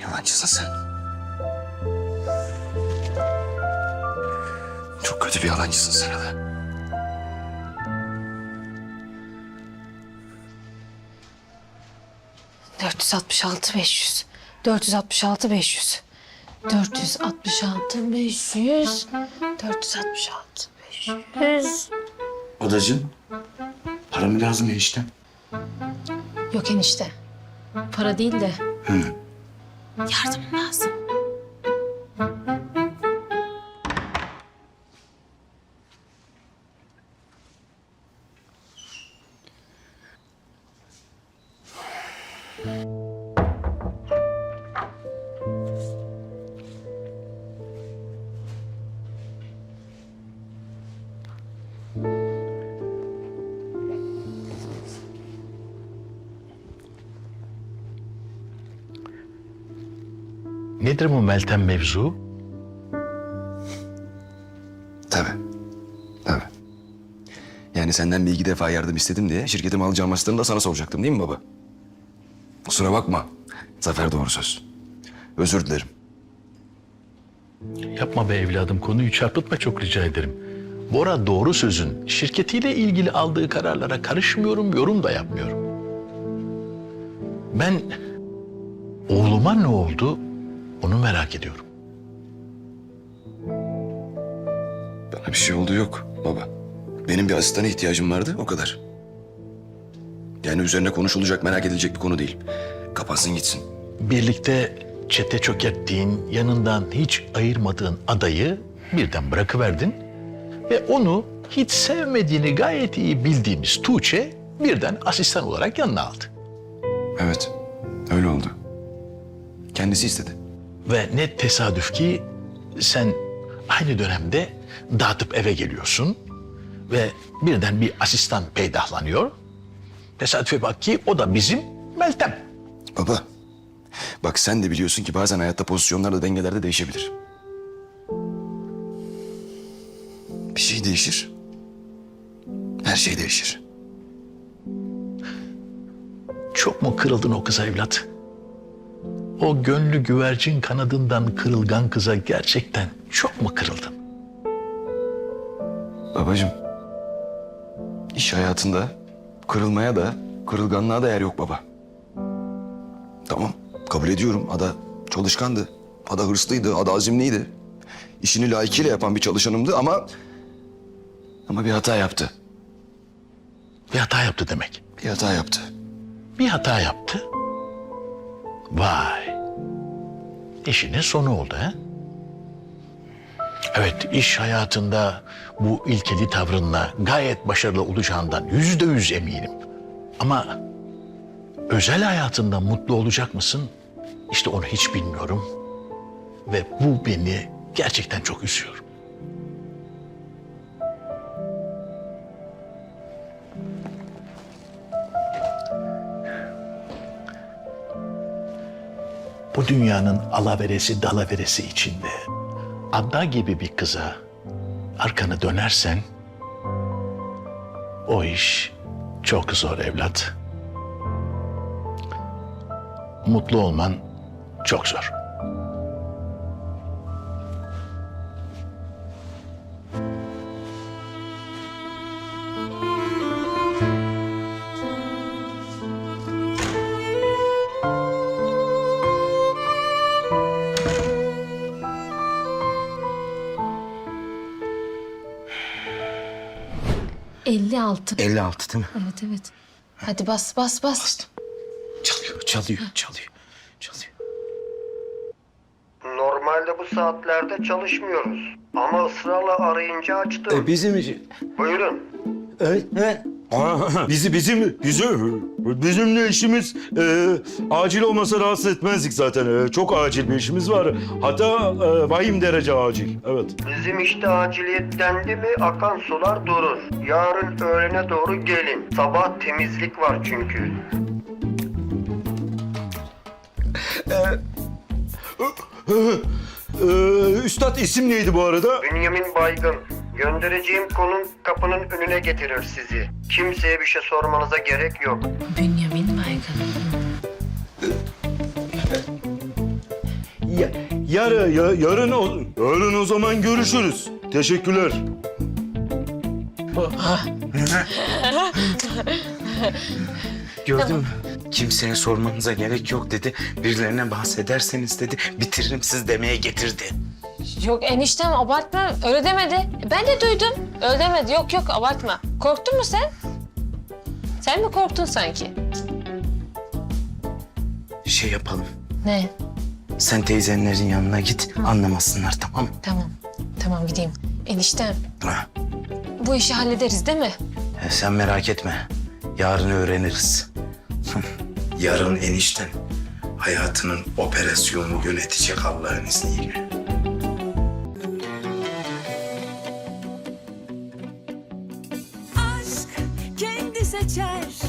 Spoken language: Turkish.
Yalancısın. Çok kötü bir yalancısın sen hele. ...466 500. 466 500. 466 500. 466 500. Adacığım, para mı lazım eniştem? Yok enişte. Para değil de Hı. yardım lazım. Nedir bu Meltem mevzu? Tabii. Tabii. Yani senden bir iki defa yardım istedim diye şirketimi alacağım hastalığını da sana soracaktım değil mi baba? Kusura bakma. Zafer doğru söz. Özür dilerim. Yapma be evladım konuyu çarpıtma çok rica ederim. Bora doğru sözün şirketiyle ilgili aldığı kararlara karışmıyorum, yorum da yapmıyorum. Ben oğluma ne oldu onu merak ediyorum. Bana bir şey oldu yok baba. Benim bir asistana ihtiyacım vardı o kadar. Yani üzerine konuşulacak merak edilecek bir konu değil. Kapansın gitsin. Birlikte çete çökerttiğin, yanından hiç ayırmadığın adayı birden bırakıverdin. Ve onu hiç sevmediğini gayet iyi bildiğimiz Tuğçe birden asistan olarak yanına aldı. Evet öyle oldu. Kendisi istedi. Ve ne tesadüf ki sen aynı dönemde dağıtıp eve geliyorsun ve birden bir asistan peydahlanıyor. Tesadüfe bak ki o da bizim Meltem. Baba bak sen de biliyorsun ki bazen hayatta pozisyonlarda dengelerde değişebilir. Bir şey değişir. Her şey değişir. Çok mu kırıldın o kıza evlat? O gönlü güvercin kanadından kırılgan kıza gerçekten çok mu kırıldın? Babacığım iş hayatında kırılmaya da kırılganlığa da yer yok baba. Tamam kabul ediyorum Ada çalışkandı. Ada hırslıydı, Ada azimliydi. İşini layıkıyla yapan bir çalışanımdı ama... Ama bir hata yaptı. Bir hata yaptı demek. Bir hata yaptı. Bir hata yaptı. Vay. İşinin sonu oldu ha? Evet, iş hayatında bu ilkeli tavrınla gayet başarılı olacağından yüzde yüz eminim. Ama özel hayatında mutlu olacak mısın? İşte onu hiç bilmiyorum. Ve bu beni gerçekten çok üzüyor. Bu dünyanın alaveresi dalaveresi içinde Adda gibi bir kıza arkanı dönersen o iş çok zor evlat. Mutlu olman çok zor. Elli altı. 56 değil mi? Evet evet. Hadi bas bas bas. Çalıyor, çalıyor, çalıyor, çalıyor. Normalde bu saatlerde çalışmıyoruz. Ama ısrarla arayınca açtım. E, bizim için. Buyurun. Evet, evet. Aa, bizi bizim bizim bizim de işimiz e, acil olmasa rahatsız etmezdik zaten. E, çok acil bir işimiz var. Hatta e, vahim derece acil. Evet. Bizim işte aciliyet dendi mi akan sular durur. Yarın öğlene doğru gelin. Sabah temizlik var çünkü. E, üstad isim neydi bu arada? Bünyamin Baygın. Göndereceğim konum kapının önüne getirir sizi. Kimseye bir şey sormanıza gerek yok. Bünyamin Baygın. Ya, yarı, ya, yarın, o, yarın o zaman görüşürüz. Teşekkürler. Gördün mü? Kimseye sormanıza gerek yok dedi. Birilerine bahsederseniz dedi bitiririm siz demeye getirdi. Yok eniştem abartma. Öyle demedi. Ben de duydum. Öyle demedi. Yok yok abartma. Korktun mu sen? Sen mi korktun sanki? Şey yapalım. Ne? Sen teyzenlerin yanına git anlamasınlar tamam mı? Tamam. Tamam gideyim. Eniştem Ha. bu işi hallederiz değil mi? E, Sen merak etme. Yarın öğreniriz. Yarın enişten hayatının operasyonunu yönetecek Allah'ın izniyle. kaçar